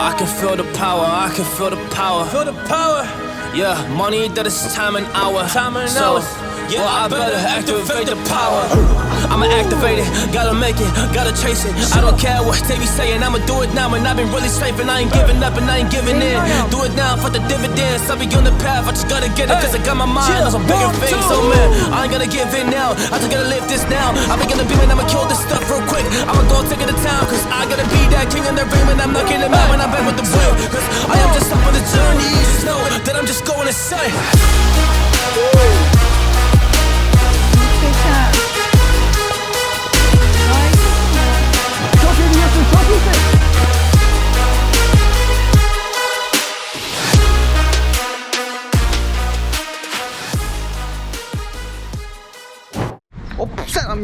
I can feel the power, I can feel the power. Feel the power. Yeah, money that is time and hour. Time and so, hours. Yeah, well, I better activate the power. I'ma activate it, gotta make it, gotta chase it. I don't care what they be saying, I'ma do it now. And I've been really safe and I ain't giving up and I ain't giving in. Do it now for the dividends. I'll be on the path, I just gotta get it, cause I got my mind on some bigger things. So, man, I ain't gonna give in now. I just gotta live this now. I've been gonna be man, I'ma kill this stuff real quick. I'ma go take it to town, cause I gotta be that king in the ring when I'm knocking them out when I'm back with the wheel. Cause I am just up on the journey, you just know that I'm just going insane.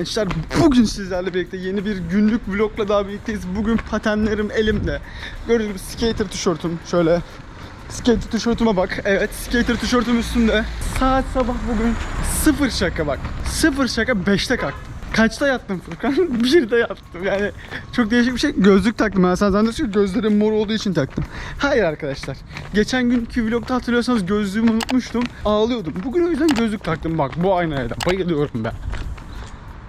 Gençler. Bugün sizlerle birlikte yeni bir günlük vlogla daha birlikteyiz. Bugün patenlerim elimde. Gördüğünüz gibi skater tişörtüm şöyle. Skater tişörtüme bak. Evet skater tişörtüm üstünde. Saat sabah bugün sıfır şaka bak. Sıfır şaka 5'te kalktım. Kaçta yattım Furkan? bir de yattım. Yani çok değişik bir şey. Gözlük taktım. Ben sen zannediyorsun gözlerim mor olduğu için taktım. Hayır arkadaşlar. Geçen günkü vlogda hatırlıyorsanız gözlüğümü unutmuştum. Ağlıyordum. Bugün o yüzden gözlük taktım. Bak bu aynaya da. Bayılıyorum ben.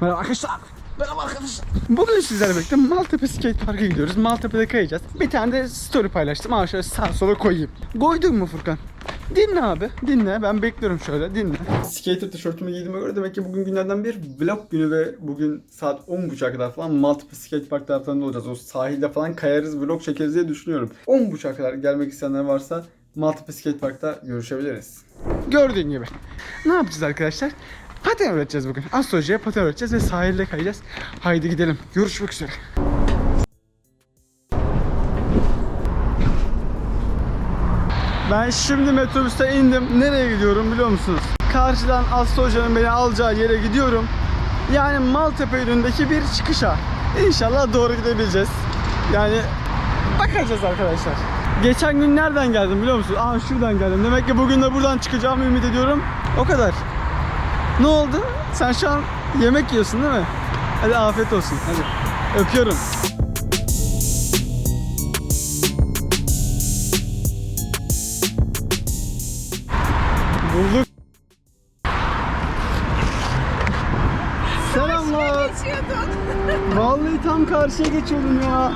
Merhaba arkadaşlar. Merhaba arkadaşlar. Bugün sizlerle birlikte Maltepe Skate Park'a gidiyoruz. Maltepe'de kayacağız. Bir tane de story paylaştım. Ama şöyle sağ sola koyayım. Koydun mu Furkan? Dinle abi. Dinle. Ben bekliyorum şöyle. Dinle. Skater tişörtümü giydiğime göre demek ki bugün günlerden bir vlog günü ve bugün saat 10.30'a kadar falan Maltepe Skate Park taraflarında olacağız. O sahilde falan kayarız, vlog çekeriz diye düşünüyorum. 10.30'a kadar gelmek isteyenler varsa Maltepe Skate Park'ta görüşebiliriz. Gördüğün gibi. Ne yapacağız arkadaşlar? Paten öğreteceğiz bugün. Astrolojiye paten öğreteceğiz ve sahilde kayacağız. Haydi gidelim. Görüşmek üzere. Ben şimdi metrobüste indim. Nereye gidiyorum biliyor musunuz? Karşıdan Aslı Hoca'nın beni alacağı yere gidiyorum. Yani Maltepe yönündeki bir çıkışa. İnşallah doğru gidebileceğiz. Yani bakacağız arkadaşlar. Geçen gün nereden geldim biliyor musunuz? Aa şuradan geldim. Demek ki bugün de buradan çıkacağımı ümit ediyorum. O kadar. Ne oldu? Sen şu an yemek yiyorsun değil mi? Hadi afiyet olsun. Hadi. Öpüyorum. Bulduk. Selamlar. Vallahi tam karşıya geçiyordum ya.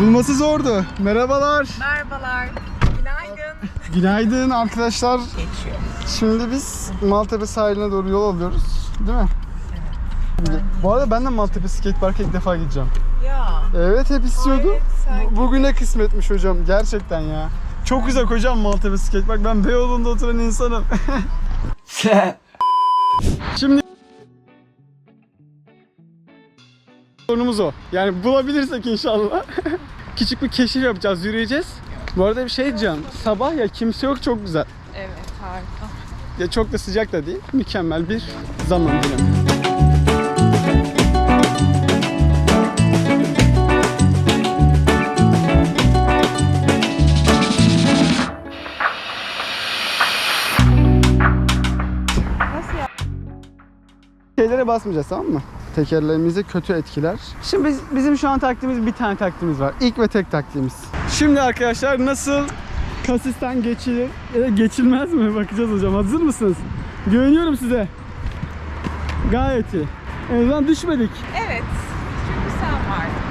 Bulması zordu. Merhabalar. Merhabalar. Günaydın. Günaydın arkadaşlar. Geçiyor. Şimdi biz Maltepe sahiline doğru yol alıyoruz. Değil mi? Bu arada ben de Maltepe Skate Park'a ilk defa gideceğim. Ya. Evet hep istiyordum. Bu- Bugüne kısmetmiş hocam gerçekten ya. Çok güzel hocam Maltepe Skate Park. Ben Beyoğlu'nda oturan insanım. Şimdi sorunumuz o. Yani bulabilirsek inşallah. Küçük bir keşif yapacağız, yürüyeceğiz. Bu arada bir şey diyeceğim. Sabah ya kimse yok çok güzel. Evet harika. Ya çok da sıcak da değil. Mükemmel bir zaman dilimi. Şeylere basmayacağız tamam mı? Tekerlerimizi kötü etkiler. Şimdi biz, bizim şu an taktiğimiz bir tane taktiğimiz var. İlk ve tek taktiğimiz. Şimdi arkadaşlar nasıl kasisten geçilir ya da geçilmez mi? Bakacağız hocam. Hazır mısınız? Güveniyorum size. Gayet iyi. En azından düşmedik. Evet. Çünkü sen vardın.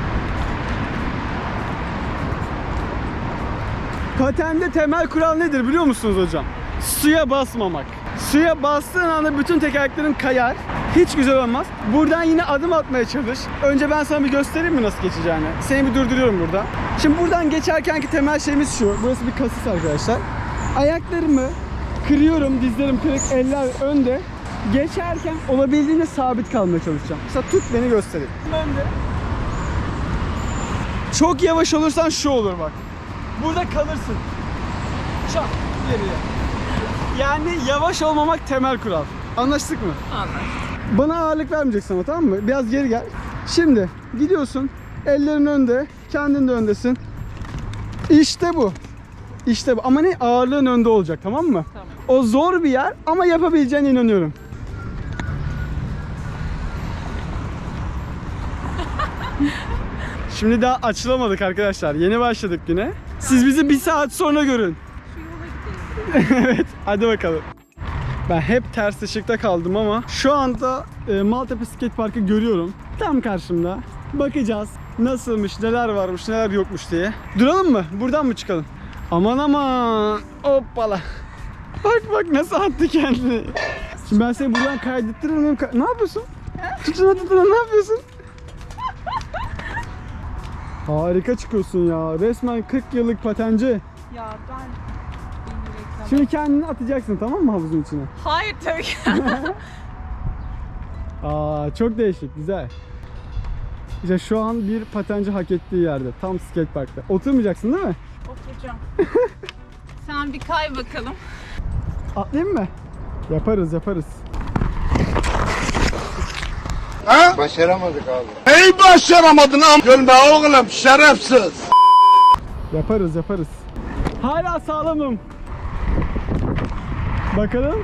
Patende temel kural nedir biliyor musunuz hocam? Suya basmamak. Suya bastığın anda bütün tekerleklerin kayar. Hiç güzel olmaz. Buradan yine adım atmaya çalış. Önce ben sana bir göstereyim mi nasıl geçeceğini? Seni bir durduruyorum burada. Şimdi buradan geçerkenki temel şeyimiz şu. Burası bir kasis arkadaşlar. Ayaklarımı kırıyorum, dizlerim kırık, eller önde. Geçerken olabildiğince sabit kalmaya çalışacağım. Mesela tut beni göstereyim. Önde. Çok yavaş olursan şu olur bak. Burada kalırsın. Çat geriye. Yani yavaş olmamak temel kural. Anlaştık mı? Anlaştık. Bana ağırlık vermeyeceksin ama tamam mı? Biraz geri gel. Şimdi gidiyorsun. Ellerin önde. Kendin de öndesin. İşte bu. İşte bu. Ama ne? Ağırlığın önde olacak tamam mı? Tamam. O zor bir yer ama yapabileceğine inanıyorum. Şimdi daha açılamadık arkadaşlar. Yeni başladık güne. Siz bizi bir saat sonra görün. Evet, hadi bakalım. Ben hep ters ışıkta kaldım ama şu anda e, Maltepe Skate Park'ı görüyorum. Tam karşımda. Bakacağız nasılmış, neler varmış, neler yokmuş diye. Duralım mı? Buradan mı çıkalım? Aman aman. Hoppala. Bak bak nasıl attı kendini. Şimdi ben seni buradan kaydettiririm. ne yapıyorsun? Tutuna tutuna ne yapıyorsun? Harika çıkıyorsun ya. Resmen 40 yıllık patenci. Ya ben. Şimdi kendini atacaksın tamam mı havuzun içine? Hayır tabii ki. Aa çok değişik, güzel. İşte şu an bir patenci hak ettiği yerde. Tam skate parkta. Oturmayacaksın değil mi? Oturacağım. Sen bir kay bakalım. Atlayayım mı? Yaparız, yaparız. Başaramadık abi. Neyi başaramadın am? Gülme oğlum şerefsiz. Yaparız, yaparız. Hala sağlamım. Bakalım.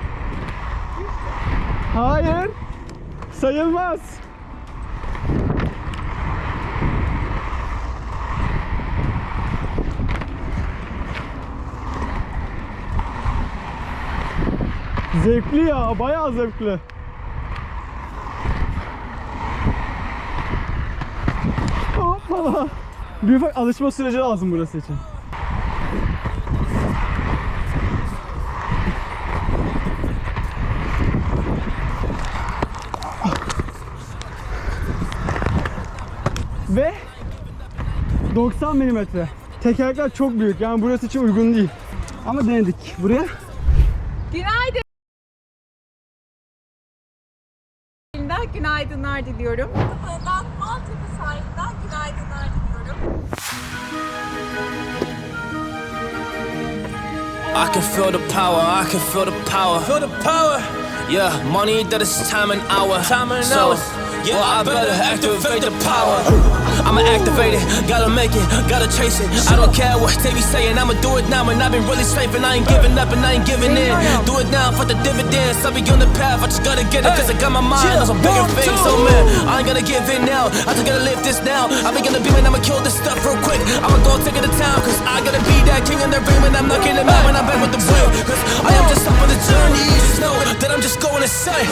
Hayır. Sayılmaz. Zevkli ya, bayağı zevkli. Hoppala. Bir ufak alışma süreci lazım burası için. Ve 90 milimetre. Tekerlekler çok büyük yani burası için uygun değil. Ama denedik. Buraya günaydınlar diliyorum. Ben Maltepe sahilinden günaydınlar diliyorum. I can feel the power, I can feel the power. Feel the power. Yeah, money that is time and hour. Time and so, Yeah, I better activate the power. I'ma activate it, gotta make it, gotta chase it. I don't care what they be saying, I'ma do it now. And I've been really safe and I ain't giving up and I ain't giving in. Do it now for the dividends. I'll be on the path, I just gotta get it. Cause I got my mind on some bigger things. So oh, man, I ain't gonna give in now. I just gotta live this now. I be gonna be when I'ma kill this stuff real quick. I'ma go take it to town. Cause I gotta be that king in the ring when I'm knocking them out when I'm back with the win. Cause I am just up on the journey. You just know that I'm just going insane.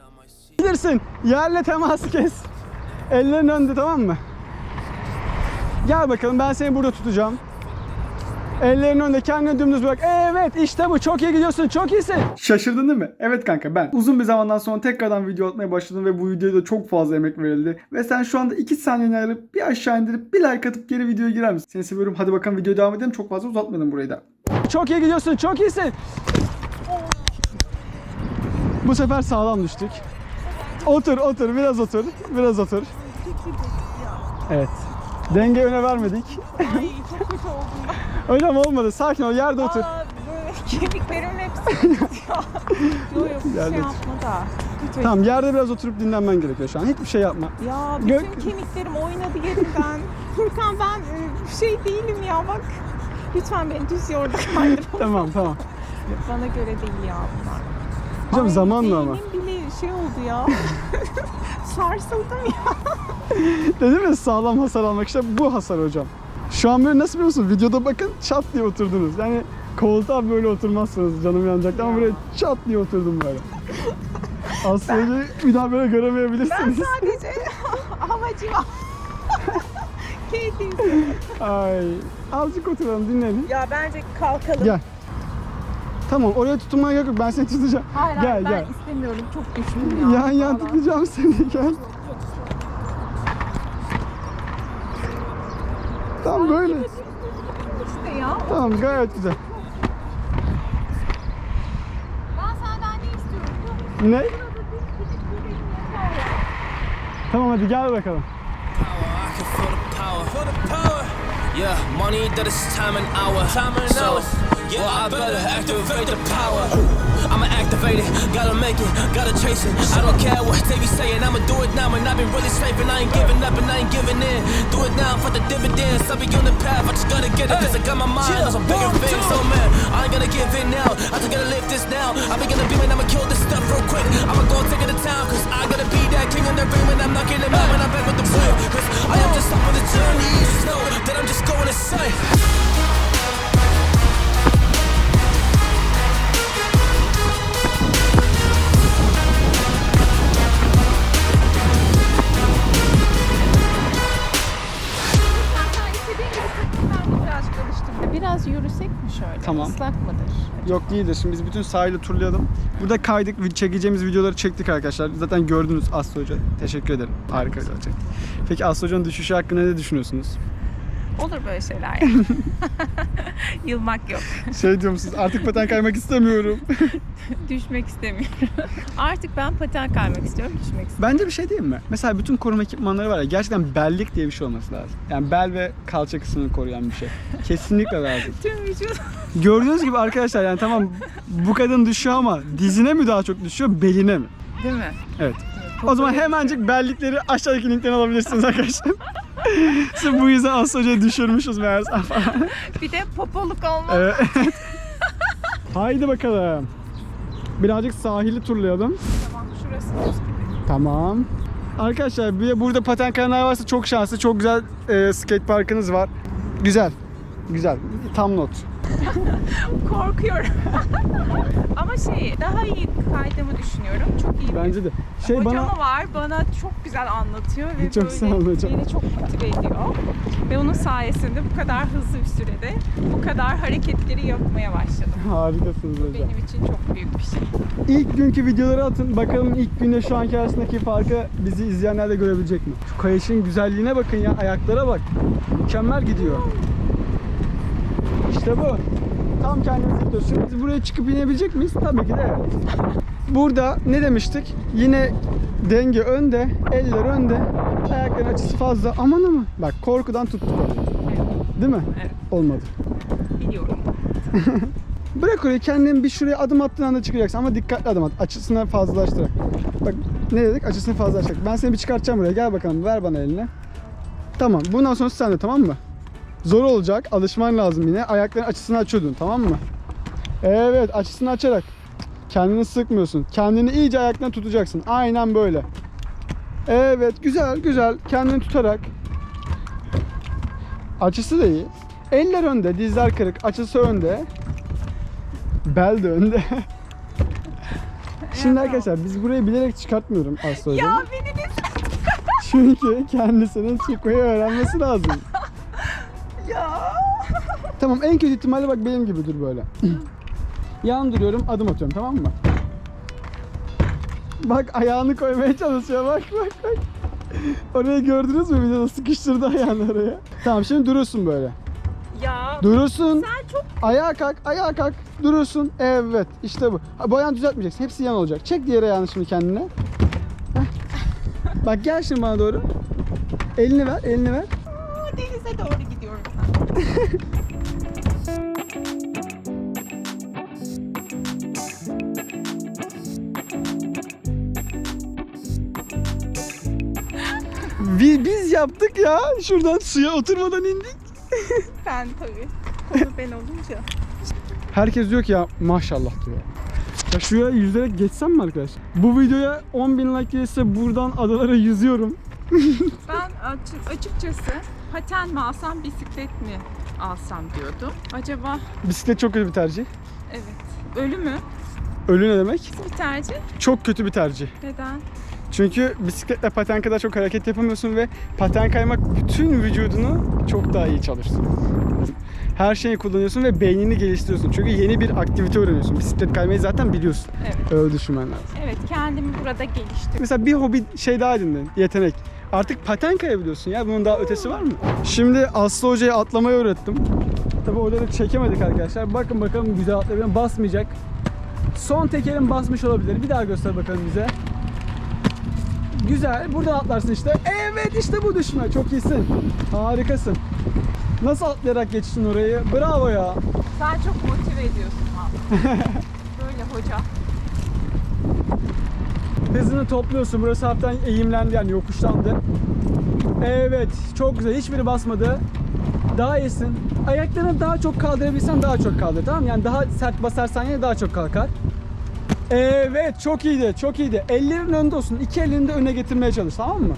I might see. Bilirsin. Yerle teması kes. Ellerin önde tamam mı? Gel bakalım ben seni burada tutacağım. Ellerin önde kendini dümdüz bırak. Evet işte bu çok iyi gidiyorsun çok iyisin. Şaşırdın değil mi? Evet kanka ben uzun bir zamandan sonra tekrardan video atmaya başladım ve bu videoya da çok fazla emek verildi. Ve sen şu anda 2 saniyeni ayırıp bir aşağı indirip bir like atıp geri videoya girer misin? Seni seviyorum hadi bakalım videoya devam edelim çok fazla uzatmadım burayı da. Çok iyi gidiyorsun çok iyisin. Bu sefer sağlam düştük. Otur otur biraz otur biraz otur. Evet. Denge öne vermedik. Ay çok kötü oldum mi olmadı? Sakin ol yerde otur. Aa, böyle kemiklerimin hepsi. Yok yok bir şey yapma da. Kötü. Tamam yerde biraz oturup dinlenmen gerekiyor şu an. Hiçbir şey yapma. Ya bütün Gök- kemiklerim oynadı yerimden. Furkan ben e, şey değilim ya bak. Lütfen beni düz kaydır. Tamam tamam. Bana göre değil ya bunlar. Hocam Ay, zamanla ama. bile şey oldu ya. Sarsıldım ya. Dedim ya sağlam hasar almak işte bu hasar hocam. Şu an böyle nasıl biliyor musun? Videoda bakın çat diye oturdunuz. Yani koltuğa böyle oturmazsınız canım yanacaktı ama buraya çat diye oturdum böyle. Aslında bir daha böyle Ben göremeyebilirsiniz. sadece amacım keyifliyim. Ay. Azıcık oturalım dinleyelim. Ya bence kalkalım. Gel. Tamam oraya tutunmaya gerek yok ben seni tutacağım. Hayır gel hayır ben gel. istemiyorum çok ya. Yan yan tutacağım seni gel. Tamam böyle. İşte ya. Tamam gayet güzel. Ben senden ne istiyorum? Ne? Tamam hadi gel bakalım. Yeah, money that is time and hour. Time and so, Yeah, well, I better activate the power. I'ma activate it, gotta make it, gotta chase it. I don't care what they be saying, I'ma do it now. And I've been really and I ain't giving up, and I ain't giving in. Do it now for the dividends. I'll be on the path, I just gotta get it, cause I got my mind on some bigger things. So, man, I ain't gonna give in now. I just gotta live this now. I'm gonna be man, I'ma kill this stuff real quick. I'ma go take it to town, cause I gotta be that king in the ring when I'm knocking him out when I'm back with the flip. Cause I am just up on the journey, you just know that I'm just going to Sen Yok değildir. Şimdi biz bütün sahili turlayalım. Burada kaydık çekeceğimiz videoları çektik arkadaşlar. Zaten gördünüz Aslı Hoca. Teşekkür ederim. Harika çektik. Peki Aslı Hoca'nın düşüşü hakkında ne düşünüyorsunuz? Olur böyle şeyler. Yılmak yok. Şey diyor musunuz? Artık paten kaymak istemiyorum. Düşmek istemiyorum. Artık ben paten kaymak istiyorum, düşmek istemiyorum. Bence bir şey değil mi? Mesela bütün koruma ekipmanları var ya gerçekten bellik diye bir şey olması lazım. Yani bel ve kalça kısmını koruyan bir şey. Kesinlikle lazım. Tüm vücut Gördüğünüz gibi arkadaşlar yani tamam bu kadın düşüyor ama dizine mi daha çok düşüyor beline mi? değil mi? Evet. O zaman hemencik bellikleri aşağıdaki linkten alabilirsiniz arkadaşlar. Sırf bu yüzden Aslı Hoca'yı düşürmüşüz meğerse falan. Bir de popoluk olmaz. Evet. Haydi bakalım. Birazcık sahili turlayalım. Tamam şurası buz gibi. Tamam. Arkadaşlar bir de burada paten kayanlar varsa çok şanslı. Çok güzel e, skate parkınız var. Güzel. Güzel. Tam not. Korkuyorum. Ama şey daha iyi kaydığımı düşünüyorum. Çok iyi Bence de. Şey Hocam bana var bana çok güzel anlatıyor ve Çok böyle sağ olun hocam. beni çok motive ediyor. Ve onun sayesinde bu kadar hızlı bir sürede bu kadar hareketleri yapmaya başladım. harikasınız hocam. Benim için çok büyük bir şey. İlk günkü videoları atın. Bakalım ilk günde şu anki arasındaki farkı bizi izleyenler de görebilecek mi? Şu kayışın güzelliğine bakın ya. Ayaklara bak. Mükemmel gidiyor. İşte bu. Tam kendimizi. Şimdi biz buraya çıkıp inebilecek miyiz? Tabii ki de evet. Burada ne demiştik? Yine denge önde, eller önde. Ayakların açısı fazla. Aman ama. Bak korkudan tuttuk orayı. Değil mi? Evet. Olmadı. Biliyorum. Bırak orayı kendin bir şuraya adım attığın anda çıkacaksın ama dikkatli adım at. Açısını fazlalaştırarak. Bak ne dedik? Açısını fazlalaştırarak. Ben seni bir çıkartacağım buraya. Gel bakalım. Ver bana elini. Tamam. Bundan sonrası sende tamam mı? Zor olacak. Alışman lazım yine. Ayakların açısını açıyordun tamam mı? Evet açısını açarak. Kendini sıkmıyorsun. Kendini iyice ayaktan tutacaksın. Aynen böyle. Evet güzel güzel. Kendini tutarak. Açısı da iyi. Eller önde, dizler kırık, açısı önde. Bel de önde. Şimdi arkadaşlar biz burayı bilerek çıkartmıyorum Aslı Hocam. Ya beni de Çünkü kendisinin çıkmayı öğrenmesi lazım. Tamam en kötü ihtimalle bak benim gibi dur böyle. Yan duruyorum adım atıyorum tamam mı? Bak ayağını koymaya çalışıyor bak bak bak. Orayı gördünüz mü videoda sıkıştırdı ayağını oraya. Tamam şimdi durursun böyle. Ya Durursun. sen çok Ayağa kalk, ayağa kalk. Durursun. Evet, işte bu. Ha, Bu ayağını düzeltmeyeceksin. Hepsi yan olacak. Çek diğer ayağını şimdi kendine. Heh. Bak gel şimdi bana doğru. Elini ver, elini ver. Aa, denize doğru gidiyorum ben. Bi- Biz yaptık ya. Şuradan suya oturmadan indik. Ben tabii. Konu ben olunca. Herkes diyor ki ya maşallah diyor. Ya şuraya yüzerek geçsem mi arkadaşlar? Bu videoya 10.000 like gelirse buradan adalara yüzüyorum. Ben açık, açıkçası paten mi alsam bisiklet mi alsam diyordum. Acaba Bisiklet çok kötü bir tercih. evet ölü mü? Ölü ne demek? Bir tercih. Çok kötü bir tercih. Neden? Çünkü bisikletle paten kadar çok hareket yapamıyorsun ve paten kaymak bütün vücudunu çok daha iyi çalıştırıyor. Her şeyi kullanıyorsun ve beynini geliştiriyorsun. Çünkü yeni bir aktivite öğreniyorsun. Bisiklet kaymayı zaten biliyorsun. Evet. Öyle düşünmen lazım. Evet kendimi burada geliştirdim. Mesela bir hobi şey daha edindin, yetenek. Artık paten kayabiliyorsun ya. Bunun daha ötesi var mı? Şimdi Aslı Hoca'ya atlamayı öğrettim. Tabii orada da çekemedik arkadaşlar. Bakın bakalım güzel atlayabiliyor. Basmayacak. Son tekerim basmış olabilir. Bir daha göster bakalım bize. Güzel. Buradan atlarsın işte. Evet işte bu düşme. Çok iyisin. Harikasın. Nasıl atlayarak geçtin orayı? Bravo ya. Sen çok motive ediyorsun abi. Böyle hoca. Hızını topluyorsun. Burası hafiften eğimlendi yani yokuşlandı. Evet. Çok güzel. Hiçbiri basmadı. Daha iyisin. Ayaklarını daha çok kaldırabilsen daha çok kaldır. Tamam? Yani daha sert basarsan yine daha çok kalkar. Evet. Çok iyiydi. Çok iyiydi. Ellerin önde olsun. İki elini de öne getirmeye çalış. Tamam mı?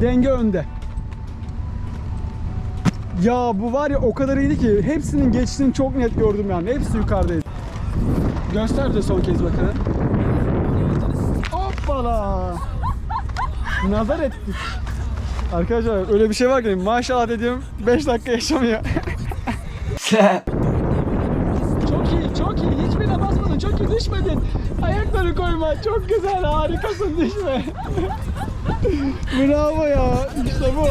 Denge önde. Ya bu var ya o kadar iyiydi ki hepsinin geçtiğini çok net gördüm yani. Hepsi yukarıdaydı. Göster bize son kez bakalım. Hoppala. Nazar ettik. Arkadaşlar öyle bir şey var ki maşallah dediğim 5 dakika yaşamıyor. çok iyi, çok iyi. Hiçbirine basmadın. Çok iyi düşmedin. Ayakları koyma. Çok güzel, harikasın düşme. Bravo ya. İşte bu.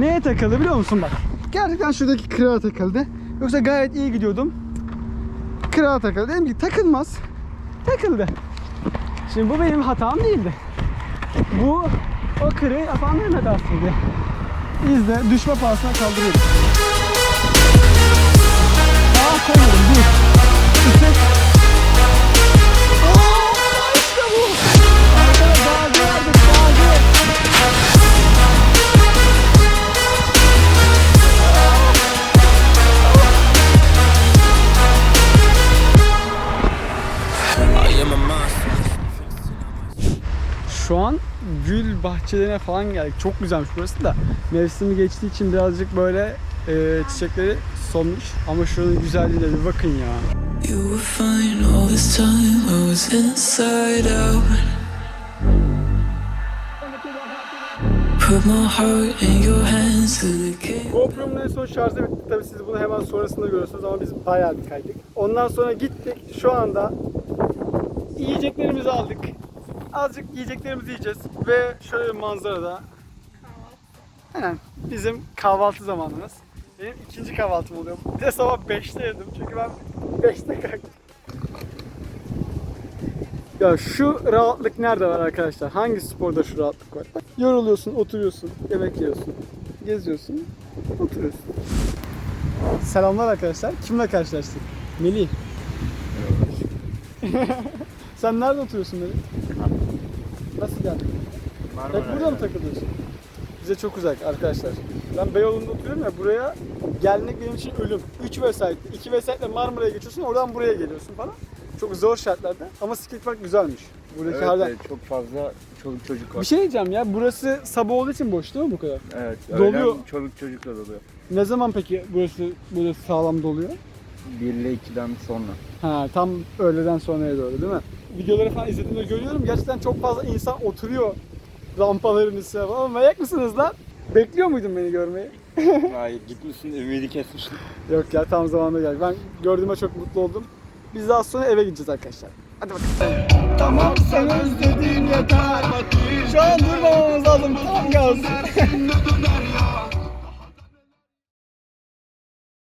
Neye takıldı biliyor musun bak? Gerçekten şuradaki kırağa takıldı. Yoksa gayet iyi gidiyordum. Kırağa takıldı. Dedim ki takılmaz. Takıldı. Şimdi bu benim hatam değildi. Bu o kırığı yapanların hatasıydı. İzle düşme pahasına kaldırıyorum. Daha koymadım. Bir. İki. Oo, işte bu. Arkadaşlar gazi verdik gazi. Şu an gül bahçelerine falan geldik. Çok güzelmiş burası da. Mevsimi geçtiği için birazcık böyle e, çiçekleri solmuş. Ama şuranın güzelliğine bir bakın ya. You were fine all this time. I was inside out. Put my heart in your hands and it came. GoPro'mun en son şarjı bitti. Tabii siz bunu hemen sonrasında görüyorsunuz ama biz bayağı bir kaydık. Ondan sonra gittik. Şu anda yiyeceklerimizi aldık. Azıcık yiyeceklerimizi yiyeceğiz. Ve şöyle bir manzarada Aynen bizim kahvaltı zamanımız. Benim ikinci kahvaltım oluyor. Bir de sabah 5'te yedim çünkü ben 5'te kalktım. Ya şu rahatlık nerede var arkadaşlar? Hangi sporda şu rahatlık var? Yoruluyorsun, oturuyorsun, yemek yiyorsun, geziyorsun, oturuyorsun. Selamlar arkadaşlar. Kimle karşılaştık? Melih. Sen nerede oturuyorsun Melih? Geldin? Hep burada mı takılıyorsun? Bize çok uzak arkadaşlar. Ben Beyoğlu'nda oturuyorum ya buraya gelmek benim için ölüm. 3 vesait, 2 vesaitle Marmara'ya geçiyorsun oradan buraya geliyorsun falan. Çok zor şartlarda ama skatepark güzelmiş. Buradaki Evet, evet, çok fazla çoluk çocuk var. Bir şey diyeceğim ya burası sabah olduğu için boş değil mi bu kadar? Evet, Doluyor. çoluk çocukla doluyor. Ne zaman peki burası böyle sağlam doluyor? 1 ile 2'den sonra. Ha tam öğleden sonraya doğru değil mi? Videoları falan izlediğimde görüyorum gerçekten çok fazla insan oturuyor rampaların üstüne falan. Manyak mısınız lan? Bekliyor muydun beni görmeyi? Hayır, gitmişsin ümidi kesmişsin. Yok ya tam zamanında geldi. Ben gördüğüme çok mutlu oldum. Biz daha sonra eve gideceğiz arkadaşlar. Hadi bakalım. Tamam sen özlediğin yeter. Şu an durmamamız lazım. Tam gaz.